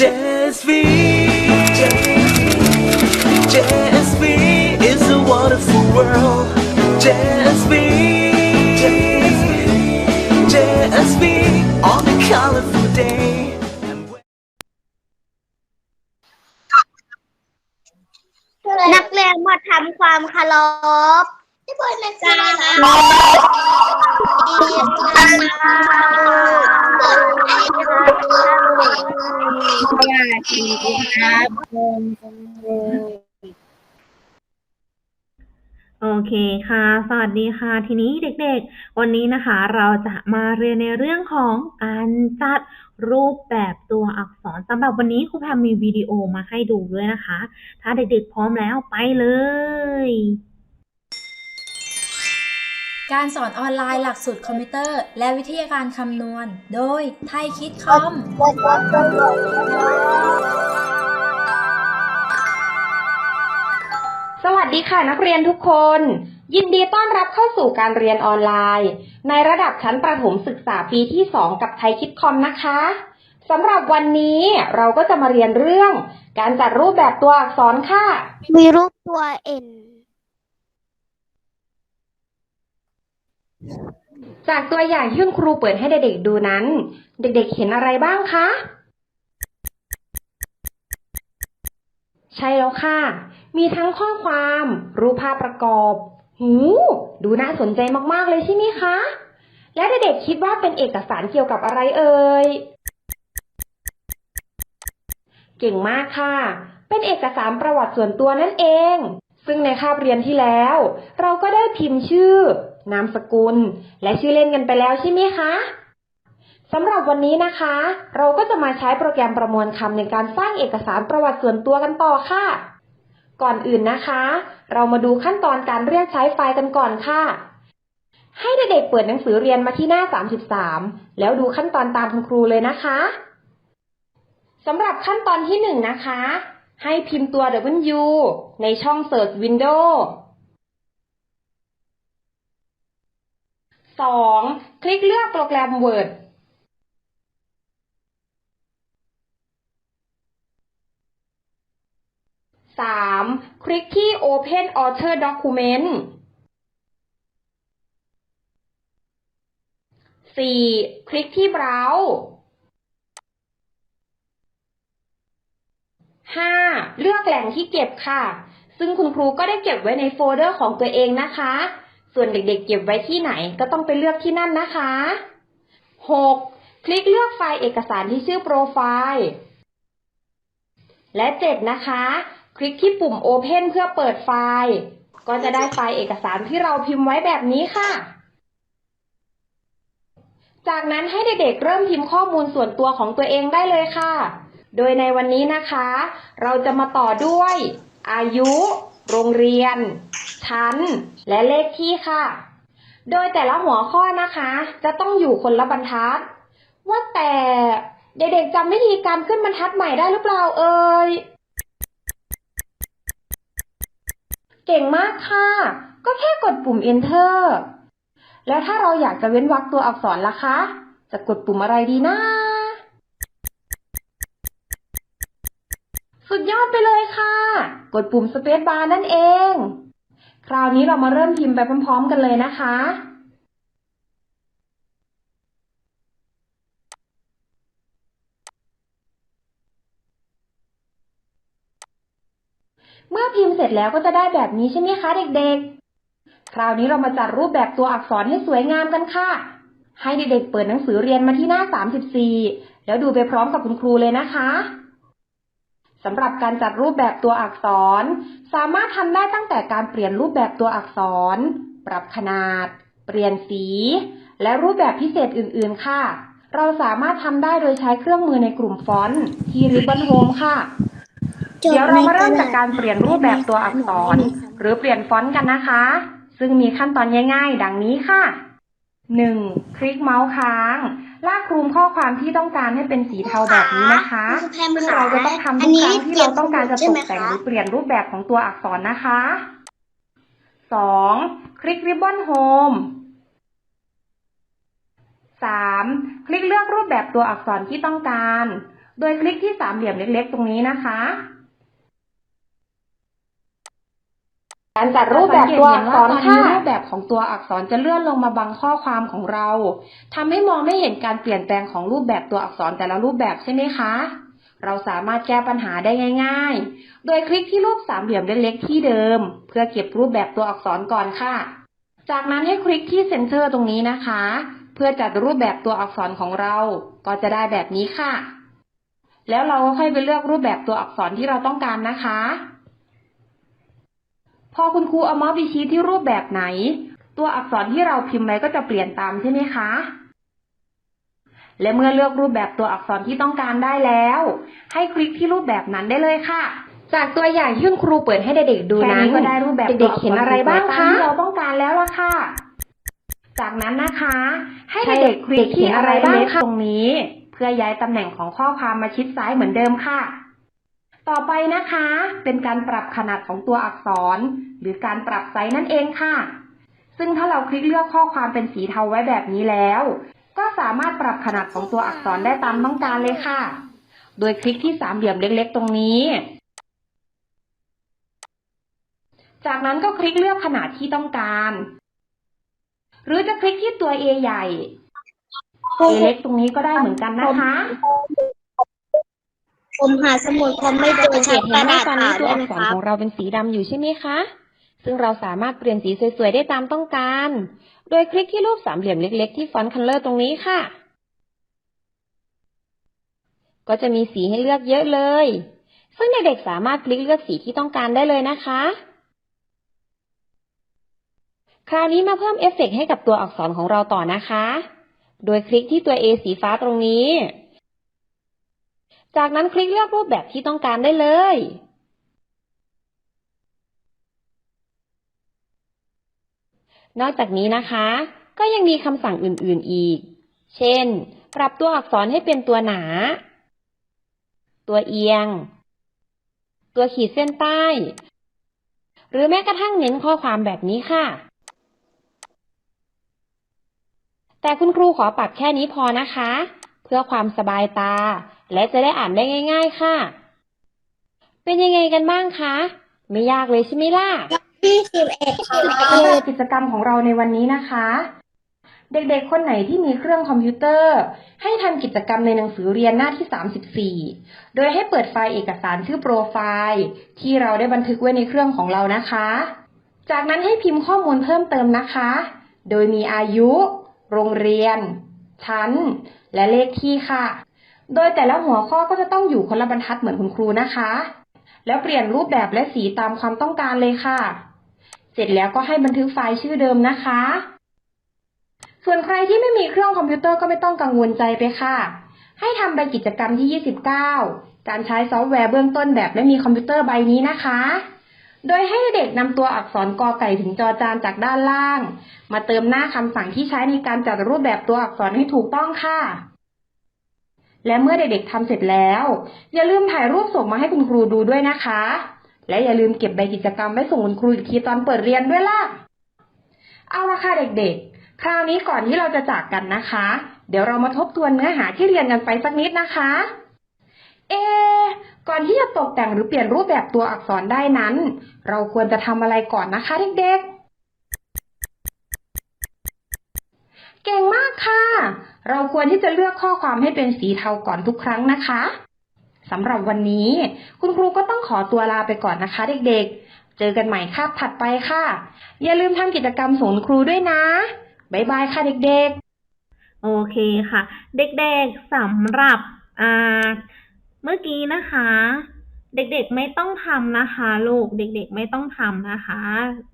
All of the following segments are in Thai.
JSV JSV is a wonderful world JSV JSV on a colorful day นักเรียนมาทำความเคารพ ที่บนนักเรียนสวัสดีครับโอเคค่ะ สวัสดีค่ะ ทีนี้เด็กๆ วันนี้นะคะ เราจะมาเรียนในเรื่องของการจัดรูปแบบตัวอักษรสำหรับวันนี้ครูแพมมีวิดีโอมาให้ดูด้วยนะคะ ถ้าเด็กๆพร้อมแล้วไปเลย การสอนออนไลน์หลักสูตรคอมพิวเตอร์ และวิทยาการคำนวณ โดยไทยคิดคอม สวัสดีค่ะนักเรียนทุกคน ยินดีต้อนรับเข้าสู่การเรียนออนไลน์ ในระดับชั้นประถมศึกษาปีที่ 2 กับไทยคิดคอมนะคะสำหรับวันนี้เราก็จะมาเรียนเรื่อง การจัดรูปแบบตัวอักษรค่ะ มีรูปตัวเอ็น จากตัวอย่างที่คุณครูเปิดให้เด็กๆดูนั้น เด็กๆเห็นอะไรบ้างคะ ใช่แล้วค่ะ มีทั้งข้อความ รูปภาพประกอบ หู ดูน่าสนใจมากๆเลยใช่ไหมคะ และเด็กๆคิดว่าเป็นเอกสารเกี่ยวกับอะไรเอ่ย เก่งมากค่ะ เป็นเอกสารประวัติส่วนตัวนั่นเอง ซึ่งในคาบเรียนที่แล้ว เราก็ได้พิมพ์ชื่อนามสกุล และชื่อเล่นกันไปแล้วใช่ไหมคะสำหรับวันนี้นะคะ เราก็จะมาใช้โปรแกรมประมวลคำในการสร้างเอกสารประวัติส่วนตัวกันต่อค่ะ ก่อนอื่นนะคะ เรามาดูขั้นตอนการเรียกใช้ไฟล์กันก่อนค่ะ ให้เด็กๆเปิดหนังสือเรียนมาที่หน้า 33 แล้วดูขั้นตอนตามคุณครูเลยนะคะสำหรับขั้นตอนที่หนึ่งนะคะ ให้พิมพ์ตัว W ในช่อง Search Window สองคลิกเลือกโปรแกรม Word สามคลิกที่ Open Author Document สี่คลิกที่ Browse ห้าเลือกแหล่งที่เก็บค่ะ ซึ่งคุณครูก็ได้เก็บไว้ในโฟลเดอร์ของตัวเองนะคะ ส่วนเด็กๆ เก็บไว้ที่ไหนก็ต้องไปเลือกที่นั่นนะคะ 6. คลิกเลือกไฟล์เอกสารที่ชื่อโปรไฟล์ และ 7 นะคะ คลิกที่ปุ่ม Open เพื่อเปิดไฟล์ ก็จะได้ไฟล์เอกสารที่เราพิมพ์ไว้แบบนี้ค่ะ จากนั้นให้เด็กๆ เริ่มพิมพ์ข้อมูลส่วนตัวของตัวเองได้เลยค่ะ โดยในวันนี้นะคะ เราจะมาต่อด้วย อายุ โรงเรียน ชั้น และเลขที่ค่ะ โดยแต่ละหัวข้อนะคะ จะต้องอยู่คนละบรรทัด ว่าแต่เด็กๆจำวิธีการขึ้นบรรทัดใหม่ได้หรือเปล่าเอ่ย เก่งมากค่ะ ก็แค่กดปุ่ม enter แล้วถ้าเราอยากจะเว้นวรรคตัวอักษรล่ะคะ จะกดปุ่มอะไรดีนะสุ ยอดไปเลยค่ะ กดปุ่ม Space Bar นั่นเอง คราวนี้เรามาเริ่มพิมพ์ไปพร้อม ๆ กันเลยนะคะเมื่อพิมพ์เสร็จแล้วก็จะได้แบบนี้ใช่ไหมคะเด็กๆ คราวนี้เรามาจัดรูปแบบตัวอักษรให้สวยงามกันค่ะ ให้เด็กๆเปิดหนังสือเรียนมาที่หน้า 34 แล้วดูไปพร้อมกับคุณครูเลยนะคะ สำหรับการจัดรูปแบบตัวอักษร สามารถทำได้ตั้งแต่การเปลี่ยนรูปแบบตัวอักษร ปรับขนาด เปลี่ยนสี และรูปแบบพิเศษอื่น ๆ ค่ะ เราสามารถทำได้โดยใช้เครื่องมือในกลุ่มฟอนต์ที่ Ribbon Home ค่ะ เดี๋ยวเรามาเริ่มจากการเปลี่ยนรูปแบบตัวอักษร หรือเปลี่ยนฟอนต์กันนะคะ ซึ่งมีขั้นตอนง่าย ๆ ดังนี้ค่ะ 1. คลิกเมาส์ค้าง มข้อความที่ต้องการให้เป็นสีเทาแบบนี้นะคะครูแพมซึ่งค่ะเราจะต้องทำอัทุนกนี้ครั้งที่เราต้องการจะเปลี่ตยนกแต่งสมุดใช่ไหมคะหรือเปลี่ยนรูปแบบของตัวอักษรนะคะ 2. คลิก Ribbon Home 3. คลิกเลือกรูปแบบตัวอักษรที่ต้องการ โดยคลิกที่สามเหลี่ยมเล็กๆ ตรงนี้นะคะ การจัดรูปแบบตัวอักษรค่ะรูปแบบของตัวอักษรจะเลื่อนลงมาบังข้อความของเราทำให้มองไม่เห็นการเปลี่ยนแปลงของรูปแบบตัวอักษรแต่ละรูปแบบใช่ไหมคะ เราสามารถแก้ปัญหาได้ง่าย ๆ โดยคลิกที่รูปสามเหลี่ยมเล็กๆที่เดิม เพื่อเก็บรูปแบบตัวอักษรก่อนค่ะ จากนั้นให้คลิกที่เซนเตอร์ตรงนี้นะคะ เพื่อจัดรูปแบบตัวอักษรของเรา ก็จะได้แบบนี้ค่ะ แล้วเราก็ค่อยไปเลือกรูปแบบตัวอักษรที่เราต้องการนะคะ พอคุณครูเอาเมาส์ไปชี้ที่รูปแบบไหน ตัวอักษรที่เราพิมพ์ไว้ก็จะเปลี่ยนตามใช่ไหมคะ และเมื่อเลือกรูปแบบตัวอักษรที่ต้องการได้แล้ว ให้คลิกที่รูปแบบนั้นได้เลยค่ะ จากตัวอย่างที่คุณครูเปิดให้เด็กๆดูนั้นก็ได้รูปแบบเด็กๆเห็นอะไรบ้างคะที่เราต้องการแล้วล่ะค่ะ จากนั้นนะคะ ให้เด็กๆคลิกที่อะไรบ้างคะตรงนี้ เพื่อย้ายตำแหน่งของข้อความมาชิดซ้ายเหมือนเดิมค่ะ ต่อไปนะคะ เป็นการปรับขนาดของตัวอักษร หรือการปรับไซส์นั่นเองค่ะ ซึ่งถ้าเราคลิกเลือกข้อความเป็นสีเทาไว้แบบนี้แล้ว ก็สามารถปรับขนาดของตัวอักษรได้ตามต้องการเลยค่ะ โดยคลิกที่สามเหลี่ยมเล็กๆ ตรงนี้ จากนั้นก็คลิกเลือกขนาดที่ต้องการ หรือจะคลิกที่ตัว A ใหญ่ A เล็กตรงนี้ก็ได้เหมือนกันนะคะ ผมหาสมุดผมไม่เจอสังเกใช้ตกเห็ระนว่าดาษตอนนี้ตัวอักษรของเราเป็นสีดำอยู่ใช่ไหมคะ ซึ่งเราสามารถเปลี่ยนสีสวยๆ ได้ตามต้องการ โดยคลิกที่รูปสามเหลี่ยมเล็ก ๆ ที่ฟอนต์คัลเลอร์ตรงนี้ค่ะ ก็จะมีสีให้เลือกเยอะเลย ซึ่งเด็กๆสามารถคลิกเลือกสีที่ต้องการได้เลยนะคะ คราวนี้มาเพิ่มเอฟเฟกต์ให้กับตัวอักษรของเราต่อนะคะ โดยคลิกที่ตัว A สีฟ้าตรงนี้ จากนั้นคลิกเลือกรูปแบบที่ต้องการได้เลย นอกจากนี้นะคะ ก็ยังมีคำสั่งอื่นๆอีก เช่น ปรับตัวอักษรให้เป็นตัวหนา ตัวเอียง ตัวขีดเส้นใต้ หรือแม้กระทั่งเน้นข้อความแบบนี้ค่ะ แต่คุณครูขอปรับแค่นี้พอนะคะ พื่อความสบายตา และจะได้อ่านได้ง่าย ๆ ค่ะ เป็นยังไงกันบ้างคะ ไม่ยากเลยใช่ไหมล่ะที่สิบเอ็ดค่ะกิจกรรมของเราในวันนี้นะคะ เด็กๆ คนไหนที่มีเครื่องคอมพิวเตอร์ ให้ทำกิจกรรมในหนังสือเรียนหน้าที่ 34 โดยให้เปิดไฟล์เอกสารชื่อโปรไฟล์ ที่เราได้บันทึกไว้ในเครื่องของเรานะคะ จากนั้นให้พิมพ์ข้อมูลเพิ่มเติมนะคะ โดยมีอายุ โรงเรียน ชั้น และเลขที่ค่ะ โดยแต่ละหัวข้อก็จะต้องอยู่คนละบรรทัดเหมือนคุณครูนะคะ แล้วเปลี่ยนรูปแบบและสีตามความต้องการเลยค่ะ เสร็จแล้วก็ให้บันทึกไฟล์ชื่อเดิมนะคะ ส่วนใครที่ไม่มีเครื่องคอมพิวเตอร์ก็ไม่ต้องกังวลใจไปค่ะ ให้ทำใบกิจกรรมที่ 29 การใช้ซอฟต์แวร์เบื้องต้นแบบไม่มีคอมพิวเตอร์ใบนี้นะคะ โดยให้เด็กนำตัวอักษรกอไก่ถึงจอจานจากด้านล่าง มาเติมหน้าคำสั่งที่ใช้ในการจัดรูปแบบตัวอักษรให้ถูกต้องค่ะ และเมื่อเด็กๆทำเสร็จแล้ว อย่าลืมถ่ายรูปส่งมาให้คุณครูดูด้วยนะคะ และอย่าลืมเก็บใบกิจกรรมไว้ส่งคุณครูอีกทีตอนเปิดเรียนด้วยล่ะ เอาละค่ะเด็กๆ คราวนี้ก่อนที่เราจะจากกันนะคะ เดี๋ยวเรามาทบทวนเนื้อหาที่เรียนกันไปสักนิดนะคะ เอ ก่อนที่จะตกแต่งหรือเปลี่ยนรูปแบบตัวอักษรได้นั้น เราควรจะทำอะไรก่อนนะคะเด็กๆ เก่งมากค่ะ เราควรที่จะเลือกข้อความให้เป็นสีเทาก่อนทุกครั้งนะคะสำหรับวันนี้ คุณครูก็ต้องขอตัวลาไปก่อนนะคะเด็กๆ เจอกันใหม่คาบถัดไปค่ะ อย่าลืมทำกิจกรรมส่งคุณครูด้วยนะ บ๊ายบายค่ะเด็กๆ โอเคค่ะ เด็กๆสำหรับอ่า เมื่อกี้นะคะ เด็กๆไม่ต้องทำนะคะลูกเด็กๆไม่ต้องทำนะคะ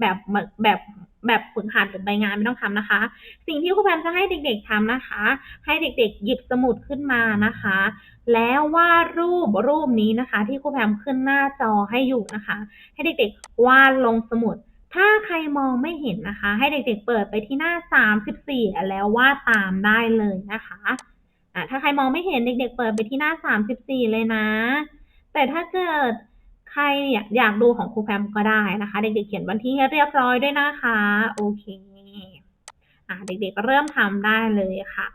แบบแบบแบบฝึกหัดหรือใบงานไม่ต้องทำนะคะ สิ่งที่ครูแพมจะให้เด็กๆทำนะคะ ให้เด็กๆ หยิบสมุดขึ้นมานะคะ แล้ววาดรูปรูปนี้นะคะ ที่ครูแพมขึ้นหน้าจอให้อยู่นะคะ ให้เด็กๆ วาดลงสมุด ถ้าใครมองไม่เห็นนะคะ ให้เด็กๆ เปิดไปที่หน้า 34 แล้ววาดตามได้เลยนะคะ อะถ้าใครมองไม่เห็นเด็ก ๆ เปิดไปที่หน้า 34 เลยนะ แต่ถ้าเกิดใครอยากดูของครูแพมก็ได้นะคะ เด็ก ๆ เขียนวันที่ให้เรียบร้อยด้วยนะคะ โอเค อะเด็ก ๆ เริ่มทำได้เลยค่ะ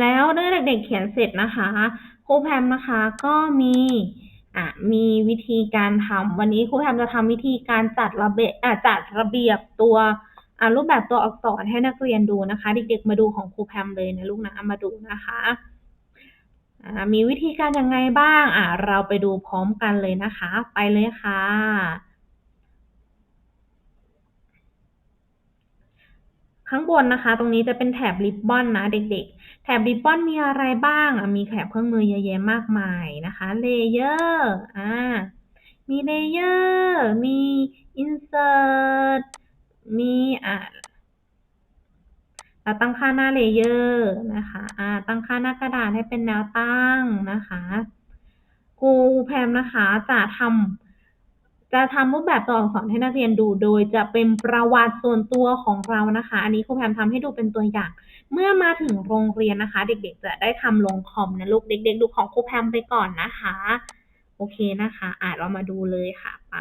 แล้วเมื่อเด็กๆเขียนเสร็จนะคะครูแพมนะคะก็มีอะมีวิธีการทำวันนี้ครูแพมจะทำวิธีการจัดระเบียบอะจัดระเบียบตัวอะรูปแบบตัวอักษรให้นักเรียนดูนะคะ เด็กๆมาดูของครูแพมเลยนะลูกนะมาดูนะคะมีวิธีการยังไงบ้างอะเราไปดูพร้อมกันเลยนะคะ ไปเลยค่ะ ข้างบนนะคะ ตรงนี้จะเป็นแถบริบบอนนะเด็กๆ แถบริบบอนมีอะไรบ้าง มีแถบเครื่องมือเยอะแยะมากมายนะคะเลเยอร์อ่ามีเลเยอร์มีอินเสิร์ตมีอ่าเราตั้งค่าหน้าเลเยอร์นะคะอ่าตั้งค่าหน้ากระดาษให้เป็นแนวตั้งนะคะครูแพมนะคะจะทำ จะทำรูปแบบตัวอักษรให้นักเรียนดู โดยจะเป็นประวัติส่วนตัวของเรานะคะ อันนี้ครูแพมทำให้ดูเป็นตัวอย่าง เมื่อมาถึงโรงเรียนนะคะ เด็กๆ จะได้ทำลงคอมนะลูกเด็ก ๆ ดูของครูแพมไปก่อนนะคะ โอเคนะคะ อะเรามาดูเลยค่ะไป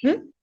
ค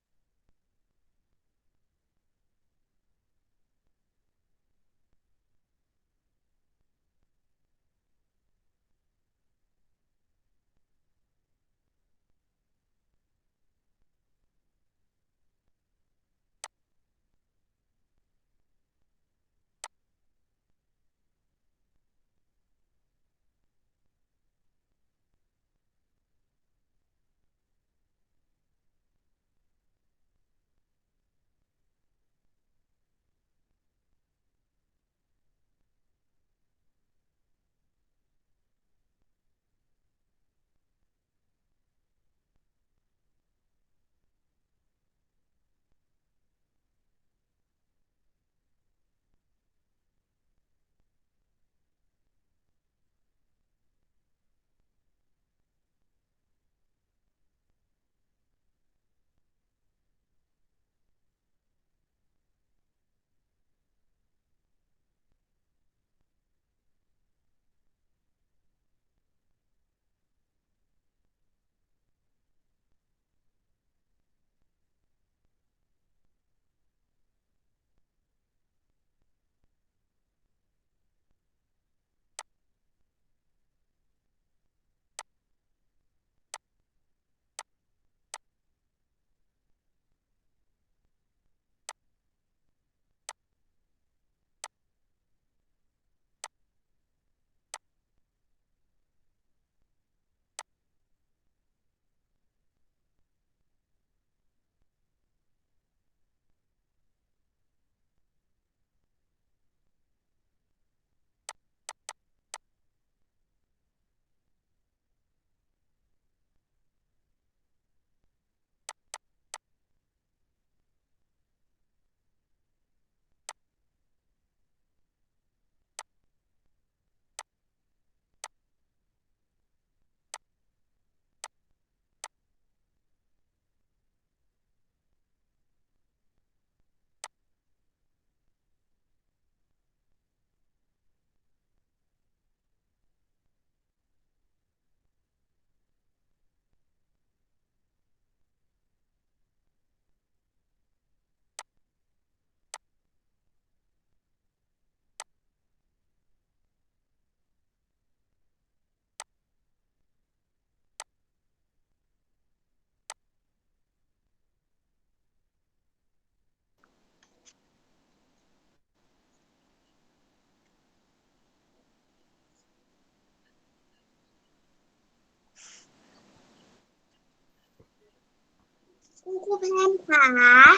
รูแพนค่ะ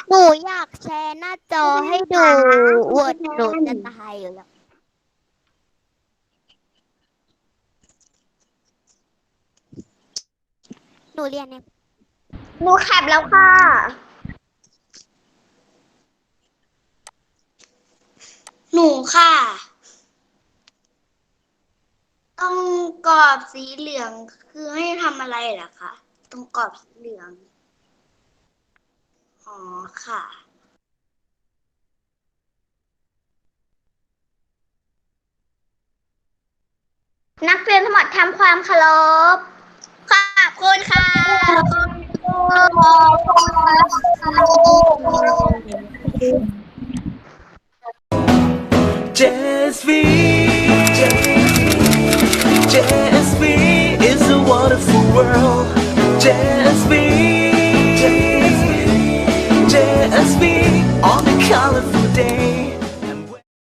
หนูอยากแชร์หน้าจอให้ดูเวิร์ดหนูจะตายอยู่แล้ว หนูเรียนเนี่ยหนูแคปแล้วค่ะ หนูค่ะ ต้องกรอบสีเหลืองคือให้ทำอะไรเหรอคะตรงกรอบสีเหลือง อ๋อค่ะ นักเรียนทั้งหมดทำความเคารพขอบคุณค่ะ Just be, just be is a wonderful world. Just be. colorful day.